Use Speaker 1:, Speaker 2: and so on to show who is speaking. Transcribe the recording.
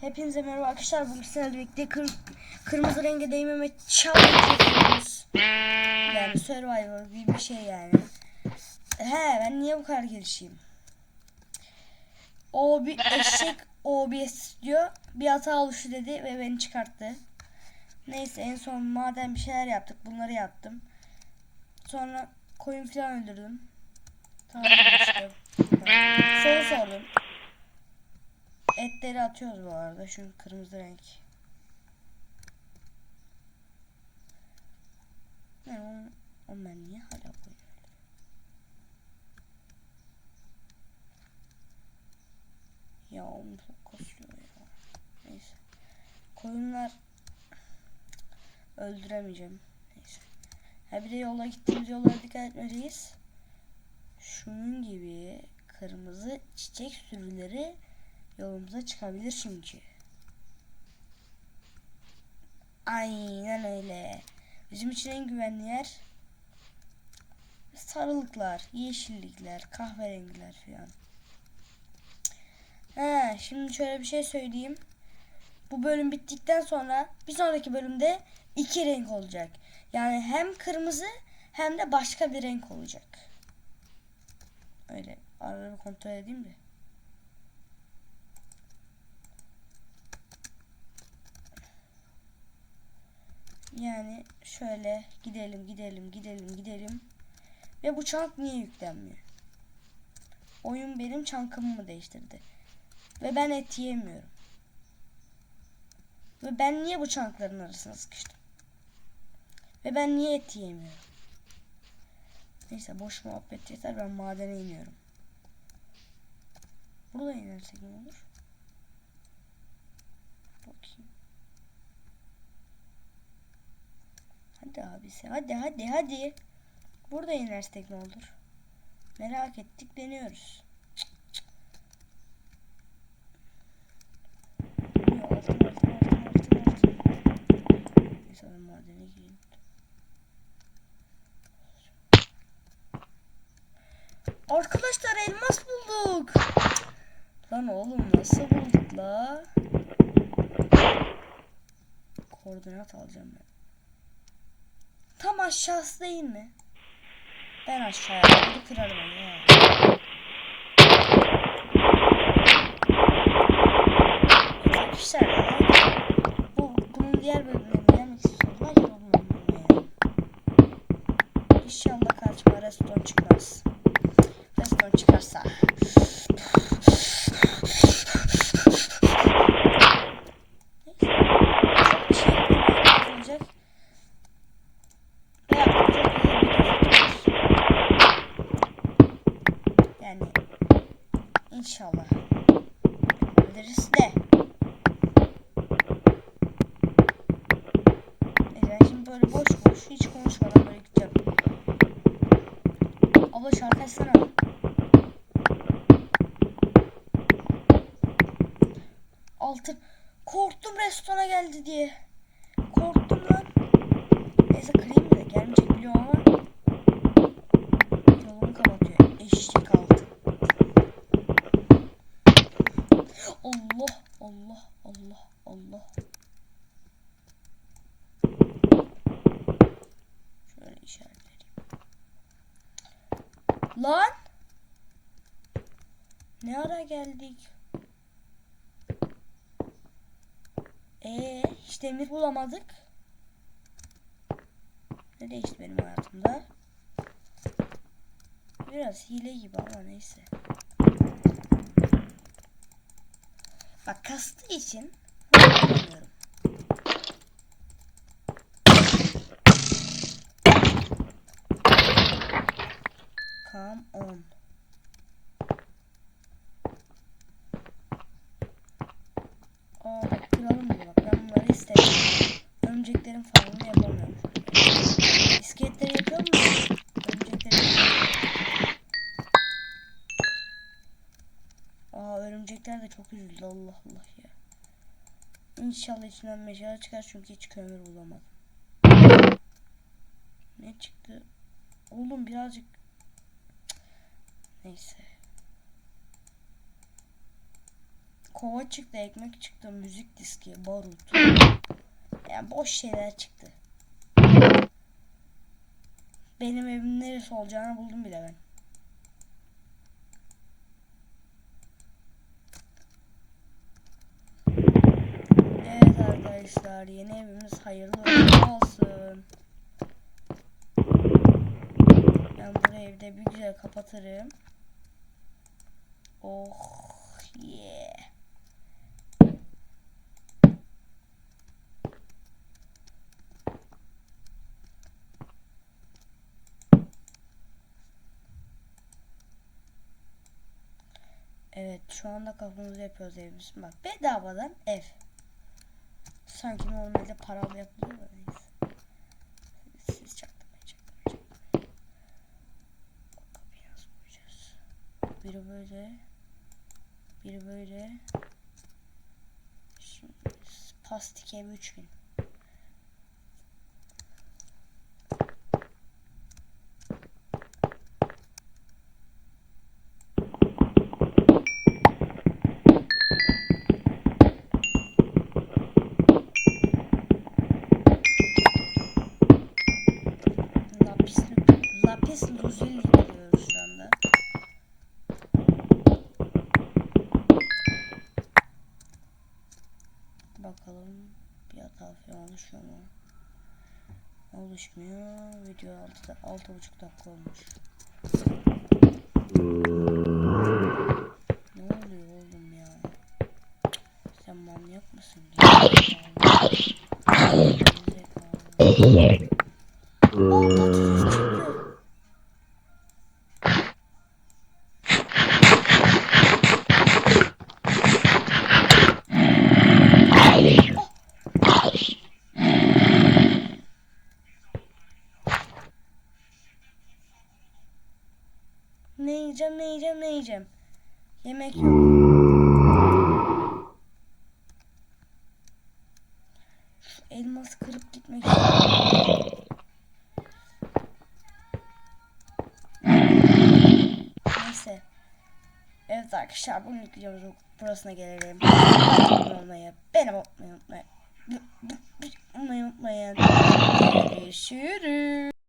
Speaker 1: Hepinize merhaba arkadaşlar. Bugün sizlerle birlikte kır, kırmızı renge değmeme yapıyoruz. Yani Survivor gibi bir şey yani. He ben niye bu kadar gelişeyim? O bir eşek OBS diyor. Bir hata oluştu dedi ve beni çıkarttı. Neyse en son maden bir şeyler yaptık. Bunları yaptım. Sonra koyun falan öldürdüm. Tamam işte. Etleri atıyoruz bu arada. Çünkü kırmızı renk. Ne o, o ben niye hala koyuyorum? Ya oğlum çok kasıyor ya. Neyse. Koyunlar öldüremeyeceğim. Neyse. Ha bir de yola gittiğimiz yollara dikkat etmeliyiz. Şunun gibi kırmızı çiçek sürüleri yolumuza çıkabilir çünkü. Aynen öyle. Bizim için en güvenli yer sarılıklar, yeşillikler, kahverengiler falan. He, şimdi şöyle bir şey söyleyeyim. Bu bölüm bittikten sonra bir sonraki bölümde iki renk olacak. Yani hem kırmızı hem de başka bir renk olacak. Öyle arada kontrol edeyim de. Yani şöyle gidelim gidelim gidelim gidelim. Ve bu çank niye yüklenmiyor? Oyun benim çankımı mı değiştirdi? Ve ben et yiyemiyorum. Ve ben niye bu çankların arasına sıkıştım? Ve ben niye et yiyemiyorum? Neyse boş muhabbet yeter ben madene iniyorum. Burada inersek ne olur? Hadi abisi hadi hadi hadi. Burada inersek ne olur? Merak ettik deniyoruz. Arkadaşlar elmas bulduk. Lan oğlum nasıl bulduk la? Koordinat alacağım ben. Aşağısı değil mi? Ben aşağıya doğru kırarım onu ya. Arkadaşlar. Bu, bunun diğer bölümlerine gelmek istiyorlar ya bunun bölümüne ya. İnşallah karşıma restoran çıkmaz. Restoran çıkarsa. Neyse. Çok şey yapılacak. Ve çok iyi bir Yani inşallah yapabiliriz de. Neyse ben şimdi böyle boş boş hiç konuşmadan böyle gideceğim. Abla şarkı açsana. Altın. Korktum restorana geldi diye. Korktum lan. Neyse kırayım da gelmeyecek biliyorum ama. Yolumu kapatıyor. Eşek altı. Allah Allah Allah Allah. Şöyle işaretleyelim. Lan! Ne ara geldik? Ee, hiç demir bulamadık. Ne değişti benim hayatımda? Biraz hile gibi ama neyse. Bak kastığı için Come on. Aa bak kıralım bunu ben bunları istemiyorum. Örümceklerin farmını yapamıyorum. İskeletleri yapıyor mu? Örümcekleri. Aa örümcekler de çok üzüldü Allah Allah ya. İnşallah içinden meşale çıkar çünkü hiç kömür bulamadım. Ne çıktı? Oğlum birazcık Neyse. Kova çıktı, ekmek çıktı, müzik diski, barut. Yani boş şeyler çıktı. Benim evimin neresi olacağını buldum bile ben. Evet arkadaşlar yeni evimiz hayırlı olsun. Evde bir güzel kapatırım. Oh yeah. Evet şu anda kapımızı yapıyoruz evimizin. Bak bedavadan ev. Sanki normalde paralı yapılıyor neyse. böyle. Bir böyle. Şimdi, Pastik M3000. Oluşuyor mu? Oluşmuyor. Video 6 6,5 dakika olmuş. Ne oluyor oğlum ya? Sen manyak mısın? Gerizekalı. Gerizekalı. Aa, patates çıktı. Ne yiyeceğim, ne yiyeceğim, ne yiyeceğim? Yemek yok. Elması kırıp gitmek istiyorum. Neyse. Evet arkadaşlar bugünkü videomuzun burasına gelelim. Olmayı, beğeni unutmayın. unutmayın. Unutmayın. Görüşürüz.